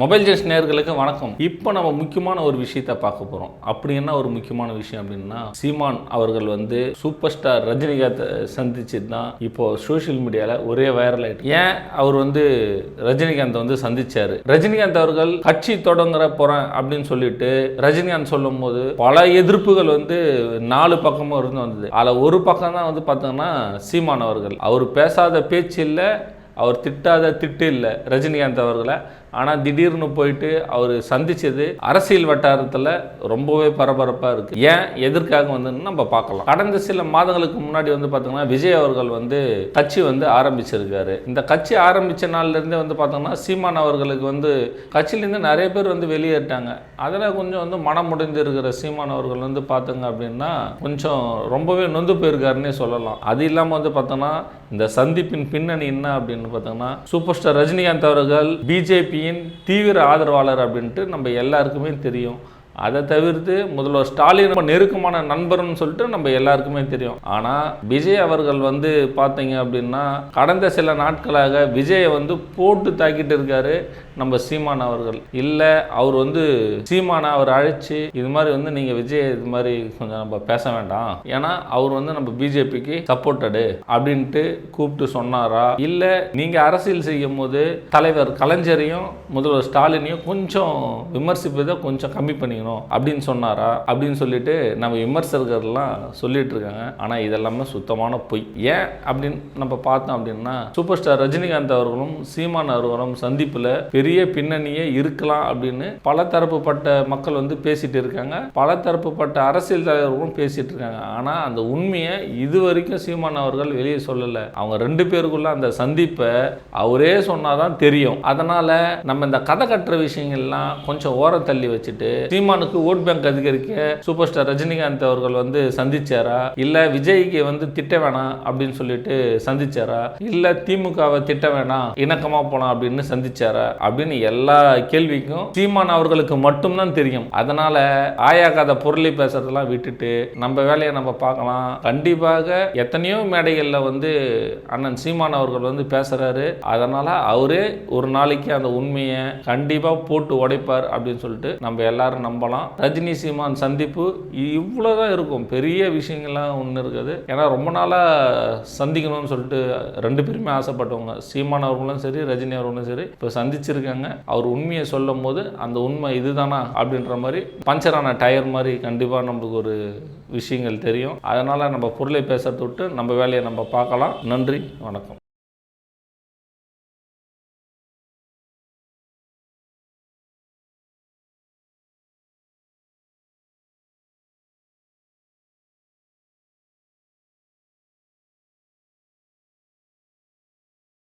Mobile ஜெஸ் நேர்களுக்கு வணக்கம். இப்போ நம்ம முக்கியமான ஒரு விஷயத்தை பார்க்க போகிறோம் அப்படி என்ன ஒரு முக்கியமான விஷயம் அப்படின்னா சீமான் அவர்கள் வந்து சூப்பர் ஸ்டார் ரஜினிகாந்தை சந்திச்சு தான் இப்போ சோஷியல் மீடியாவில் ஒரே வைரல் ஆகிட்டு ஏன் அவர் வந்து ரஜினிகாந்தை வந்து சந்திச்சாரு? ரஜினிகாந்த் அவர்கள் கட்சி தொடங்குற போகிறேன் அப்படின்னு சொல்லிட்டு ரஜினிகாந்த் சொல்லும் போது பல எதிர்ப்புகள் வந்து நாலு பக்கமும் இருந்து வந்தது. அதில் ஒரு பக்கம் தான் வந்து பார்த்தோங்கன்னா சீமான் அவர்கள். அவர் பேசாத பேச்சு இல்லை அவர் திட்டாத திட்டு இல்லை ரஜினிகாந்த் அவர்களை. ஆனால் திடீர்னு போயிட்டு அவர் சந்தித்தது அரசியல் வட்டாரத்தில் ரொம்பவே பரபரப்பாக இருக்குது ஏன் எதற்காக வந்துன்னு நம்ம பார்க்கலாம். கடந்த சில மாதங்களுக்கு முன்னாடி வந்து பார்த்தோம்னா விஜய் அவர்கள் வந்து கட்சி வந்து ஆரம்பிச்சிருக்காரு. இந்த கட்சி ஆரம்பித்த நாள்லேருந்தே வந்து பார்த்தோம்னா சீமான் அவர்களுக்கு வந்து கட்சியிலேருந்து நிறைய பேர் வந்து வெளியேறிட்டாங்க. அதில் கொஞ்சம் வந்து மனம் முடிந்து இருக்கிற சீமான் அவர்கள் வந்து பார்த்தோங்க அப்படின்னா கொஞ்சம் ரொம்பவே நொந்து போயிருக்காருன்னே சொல்லலாம். அது இல்லாமல் வந்து பார்த்தோன்னா இந்த சந்திப்பின் பின்னணி என்ன அப்படின்னு பார்த்தோம்னா சூப்பர் ஸ்டார் ரஜினிகாந்த் அவர்கள் பிஜேபியின் தீவிர ஆதரவாளர் அப்படின்ட்டு நம்ம எல்லாருக்குமே தெரியும். அதை தவிர்த்து முதல்வர் ஸ்டாலின் ரொம்ப நெருக்கமான நண்பர்னு சொல்லிட்டு நம்ம எல்லாருக்குமே தெரியும். ஆனால் விஜய் அவர்கள் வந்து பார்த்தீங்க அப்படின்னா கடந்த சில நாட்களாக விஜயை வந்து போட்டு தாக்கிட்டு இருக்காரு. நம்ம சீமான் அவர்கள். இல்லை அவர் வந்து சீமானை அவர் அழைச்சி இது மாதிரி வந்து நீங்கள் விஜய் இது மாதிரி கொஞ்சம் நம்ம பேச வேண்டாம். ஏன்னா அவர் வந்து நம்ம பிஜேபிக்கு சப்போர்ட்டடு அப்படின்ட்டு கூப்பிட்டு சொன்னாரா? இல்லை நீங்கள் அரசியல் செய்யும் போது தலைவர் கலைஞரையும் முதல்வர் ஸ்டாலினையும் கொஞ்சம் விமர்சிப்பதை கொஞ்சம் கம்மி பண்ணிக்கணும் அப்படின்னு சொன்னாரா? அப்படின்னு சொல்லிட்டு நம்ம விமர்சகர்கள்லாம் சொல்லிட்டு இருக்காங்க. ஆனால் இதெல்லாமே சுத்தமான பொய். ஏன் அப்படின்னு நம்ம பார்த்தோம் அப்படின்னா சூப்பர் ஸ்டார் ரஜினிகாந்த் அவர்களும் சீமான் அவர்களும் சந்திப்பில் பெரிய பின்னணியே இருக்கலாம் அப்படின்னு பல தரப்புப்பட்ட மக்கள் வந்து பேசிட்டு இருக்காங்க. பல தரப்புப்பட்ட அரசியல் தலைவர்களும் பேசிட்டு இருக்காங்க. ஆனால் அந்த உண்மையை இது வரைக்கும் சீமான் அவர்கள் வெளியே சொல்லலை. அவங்க ரெண்டு பேருக்குள்ள அந்த சந்திப்பை அவரே சொன்னாதான் தெரியும். அதனால நம்ம இந்த கதை கட்டுற விஷயங்கள்லாம் கொஞ்சம் ஓர தள்ளி வச்சுட்டு சீமானுக்கு ஓட் பேங்க் அதிகரிக்க சூப்பர் ஸ்டார் ரஜினிகாந்த் அவர்கள் வந்து சந்திச்சாரா? இல்ல விஜய்க்கு வந்து திட்ட வேணாம் அப்படின்னு சொல்லிட்டு சந்திச்சாரா? இல்ல திமுகவை திட்ட வேணாம் இணக்கமா போலாம் அப்படின்னு சந்திச்சாரா? அப்படின்னு எல்லா கேள்விக்கும் சீமான் அவர்களுக்கு மட்டும்தான் தெரியும். அதனால ஆயா கதை பொருளை பேசுறதெல்லாம் விட்டுட்டு நம்ம வேலையை நம்ம பார்க்கலாம். கண்டிப்பாக எத்தனையோ மேடைகளில் வந்து அண்ணன் சீமான் அவர்கள் வந்து பேசுறாரு. அதனால அவரே ஒரு நாளைக்கு அந்த உண்மையை கண்டிப்பா போட்டு உடைப்பார் அப்படின்னு சொல்லிட்டு நம்ம எல்லாரும் நம்பலாம். ரஜினி சீமான் சந்திப்பு இவ்வளோதான் இருக்கும். பெரிய விஷயங்கள்லாம் ஒன்று இருக்குது. ஏன்னா ரொம்ப நாளாக சந்திக்கணும்னு சொல்லிட்டு ரெண்டு பேருமே ஆசைப்பட்டவங்க. சீமான் அவர்களும் சரி ரஜினி அவர்களும் சரி. இப்போ சந்திச்சிருக்காங்க அவர் உண்மையை சொல்லும் போது அந்த உண்மை இதுதானா அப்படின்ற மாதிரி பஞ்சரான டயர் மாதிரி கண்டிப்பாக நம்மளுக்கு ஒரு விஷயங்கள் தெரியும். அதனால் நம்ம பொருளை பேசுறதை விட்டு நம்ம வேலையை நம்ம பார்க்கலாம். நன்றி வணக்கம்.